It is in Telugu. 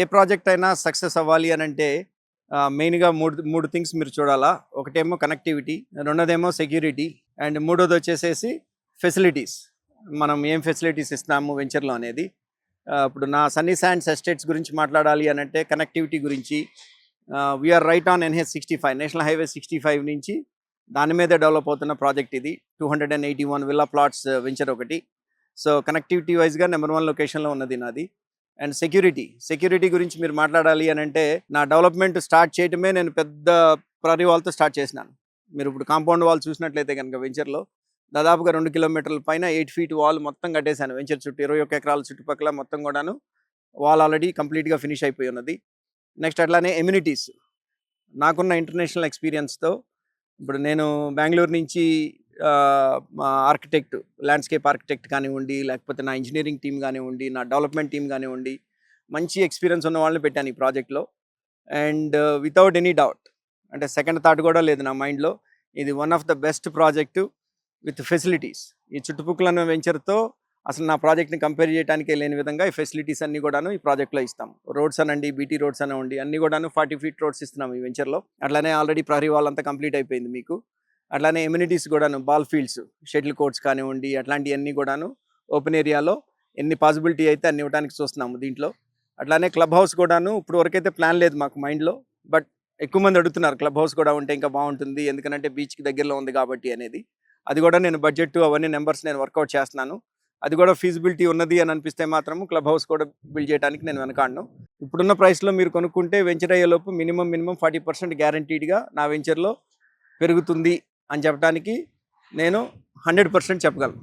ఏ ప్రాజెక్ట్ అయినా సక్సెస్ అవ్వాలి అని అంటే మెయిన్గా మూడు మూడు థింగ్స్ మీరు చూడాలా. ఒకటేమో కనెక్టివిటీ రెండోదేమో సెక్యూరిటీ అండ్ మూడోది వచ్చేసేసి ఫెసిలిటీస్. మనం ఏం ఫెసిలిటీస్ ఇస్తున్నాము వెంచర్లో అనేది. ఇప్పుడు నా సన్నీ శాండ్స్ ఎస్టేట్స్ గురించి మాట్లాడాలి అని అంటే కనెక్టివిటీ గురించి we are right on NH sixty five national highway sixty five నుంచి దాని మీద డెవలప్ అవుతున్న ప్రాజెక్ట్ ఇది. Two hundred and eighty one villa plots venture ఒకటి. సో కనెక్టివిటీ వైజ్గా నెంబర్ వన్ లొకేషన్లో ఉన్నది నాది. And security. సెక్యూరిటీ గురించి మీరు మాట్లాడాలి అని అంటే నా డెవలప్మెంట్ స్టార్ట్ చేయటమే నేను పెద్ద ప్రరీ వాల్తో స్టార్ట్ చేసినాను. మీరు ఇప్పుడు కాంపౌండ్ వాల్ చూసినట్లయితే కనుక వెంచర్లో దాదాపుగా రెండు కిలోమీటర్ల పైన ఎయిట్ ఫీట్ వాల్ మొత్తం కట్టేశాను. వెంచర్ చుట్టూ ఇరవై ఒక్క ఎకరాల చుట్టుపక్కల మొత్తం కూడాను వాల్ ఆల్రెడీ కంప్లీట్గా ఫినిష్ అయిపోయి ఉన్నది. నెక్స్ట్ అట్లానే ఎమ్యూనిటీస్. నాకున్న ఇంటర్నేషనల్ ఎక్స్పీరియన్స్తో ఇప్పుడు నేను బెంగళూరు నుంచి ఆర్కిటెక్ట్ ల్యాండ్స్కేప్ ఆర్కిటెక్ట్ కానివ్వండి లేకపోతే నా ఇంజనీరింగ్ టీం కానివ్వండి నా డెవలప్మెంట్ టీం కానివ్వండి మంచి ఎక్స్పీరియన్స్ ఉన్న వాళ్ళని పెట్టాను ఈ ప్రాజెక్ట్లో. అండ్ వితౌట్ ఎనీ డౌట్ అంటే సెకండ్ థాట్ కూడా లేదు నా మైండ్లో ఇది one of the best project with facilities. ఈ చుట్టుపక్కల వెంచర్తో అసలు నా ప్రాజెక్ట్ని కంపేర్ చేయడానికి లేని విధంగా ఈ ఫెసిలిటీస్ అన్నీ కూడాను ఈ ప్రాజెక్ట్లో ఇస్తాం. రోడ్స్ అనండి బీటీ రోడ్స్ అనండి అన్ని కూడాను ఫార్టీ ఫీట్ రోడ్స్ ఇస్తున్నాం ఈ వెంచర్లో. అట్లానే ఆల్రెడీ ప్రహరీ వాళ్ళంతా కంప్లీట్ అయిపోయింది మీకు. అట్లానే ఎమ్యూనిటీస్ కూడాను బాల్ ఫీల్డ్స్ షటిల్ కోర్ట్స్ కానివ్వండి అట్లాంటివన్నీ కూడాను ఓపెన్ ఏరియాలో ఎన్ని పాసిబిలిటీ అయితే అన్ని ఇవ్వడానికి చూస్తున్నాము దీంట్లో. అట్లానే క్లబ్ హౌస్ కూడాను ఇప్పుడు వరకైతే ప్లాన్ లేదు మాకు మైండ్లో బట్ ఎక్కువ మంది అడుగుతున్నారు క్లబ్ హౌస్ కూడా ఉంటే ఇంకా బాగుంటుంది ఎందుకంటే బీచ్కి దగ్గరలో ఉంది కాబట్టి అనేది. అది కూడా నేను బడ్జెట్ అవన్నీ నెంబర్స్ నేను వర్కౌట్ చేస్తున్నాను. అది కూడా ఫీజిబిలిటీ ఉన్నది అని అనిపిస్తే మాత్రం క్లబ్ హౌస్ కూడా బిల్డ్ చేయడానికి నేను వెనకాడను. ఇప్పుడున్న ప్రైస్లో మీరు కొనుక్కుంటే వెంచర్ అయ్యేలోపు మినిమం మినిమం ఫార్టీ పర్సెంట్ గ్యారంటీడ్గా నా వెంచర్లో పెరుగుతుంది అని చెప్పడానికి నేను హండ్రెడ్ పర్సెంట్ చెప్పగలను.